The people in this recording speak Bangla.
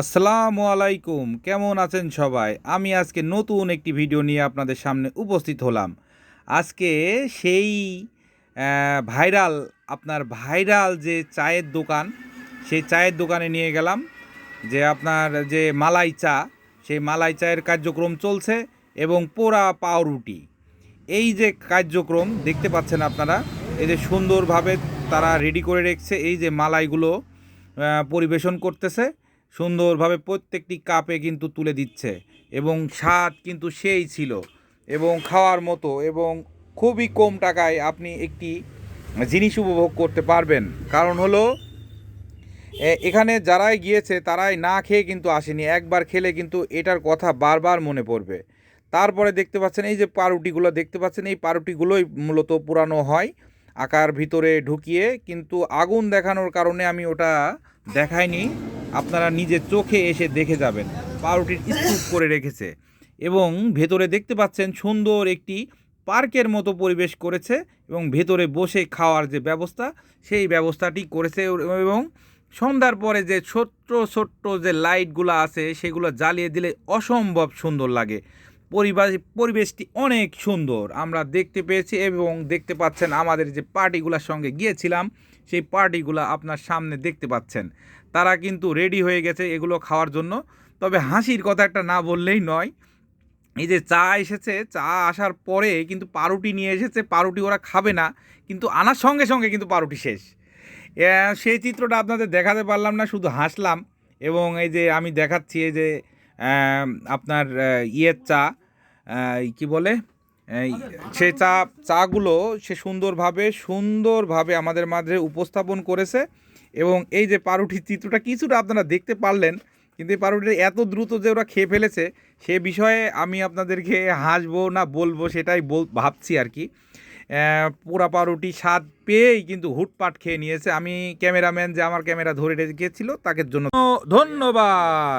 আসসালামু আলাইকুম। কেমন আছেন সবাই? আমি আজকে নতুন একটি ভিডিও নিয়ে আপনাদের সামনে উপস্থিত হলাম। আজকে সেই ভাইরাল, আপনার ভাইরাল যে চায়ের দোকান, সেই চায়ের দোকানে নিয়ে গেলাম। যে আপনার যে মালাই চা, সেই মালাই চায়ের কার্যক্রম চলছে এবং পোড়া পাউরুটি। এই যে কার্যক্রম দেখতে পাচ্ছেন আপনারা, এই যে সুন্দরভাবে তারা রেডি করে রেখেছে, এই যে মালাইগুলো পরিবেশন করতেছে। সুন্দরভাবে প্রত্যেকটি কাপে কিন্তু তুলে দিচ্ছে এবং স্বাদ কিন্তু সেই ছিল এবং খাওয়ার মতো এবং খুবই কম টাকায় আপনি একটি জিনিস উপভোগ করতে পারবেন। কারণ হলো এখানে যারাই গিয়েছে তারাই না খেয়ে কিন্তু আসেনি, একবার খেলে কিন্তু এটার কথা বারবার মনে পড়বে। তারপরে দেখতে পাচ্ছেন এই যে পাউরুটিগুলো দেখতে পাচ্ছেন এই পাউরুটিগুলোই মূলত পুরানো হয় আকার ভিতরে ঢুকিয়ে, কিন্তু আগুন দেখানোর কারণে আমি ওটা দেখাইনি। আপনারা নিজের চোখে এসে দেখে যাবেন। পাউরুটির স্তূপ করে রেখেছে এবং ভেতরে দেখতে পাচ্ছেন সুন্দর একটি পার্কের মতো পরিবেশ করেছে এবং ভেতরে বসে খাওয়ার যে ব্যবস্থা, সেই ব্যবস্থাটি করেছে এবং সন্ধ্যার পরে যে ছোট্ট ছোট্ট যে লাইটগুলো আছে, সেগুলো জ্বালিয়ে দিলে অসম্ভব সুন্দর লাগে। পরিবেশ, পরিবেশটি অনেক সুন্দর। আমরা দেখতে পেয়েছি এবং দেখতে পাচ্ছেন আমাদের যে পার্টিগুলোর সঙ্গে গিয়েছিলাম, সেই পার্টিগুলো আপনার সামনে দেখতে পাচ্ছেন। তারা কিন্তু রেডি হয়ে গেছে এগুলো খাওয়ার জন্য। তবে হাসির কথা একটা না বললেই নয়, এই যে চা এসেছে, চা আসার পরে কিন্তু পাউরুটি নিয়ে এসেছে, পাউরুটি ওরা খাবে না, কিন্তু আনার সঙ্গে সঙ্গে কিন্তু পাউরুটি শেষ। সেই চিত্রটা আপনাদের দেখাতে পারলাম না, শুধু হাসলাম, এবং এই যে আমি দেখাচ্ছি এই যে আপনার ইয়ের চা কি বলে সে চা, চাগুলো সে সুন্দরভাবে সুন্দরভাবে আমাদের মাঝে উপস্থাপন করেছে। এবং এই যে পাউরুটির চিত্রটা কিছুটা আপনারা দেখতে পারলেন, কিন্তু এই পাউরুটিটা এত দ্রুত যে ওরা খেয়ে ফেলেছে, সে বিষয়ে আমি আপনাদেরকে হাসবো না বলব সেটাই বল, ভাবছি আর কি। পোড়া পাউরুটি স্বাদ পেয়েই কিন্তু হুটপাট খেয়ে নিয়েছে। আমি ক্যামেরাম্যান যে আমার ক্যামেরা ধরে রেখেছিল, তাকে জন্য ধন্যবাদ।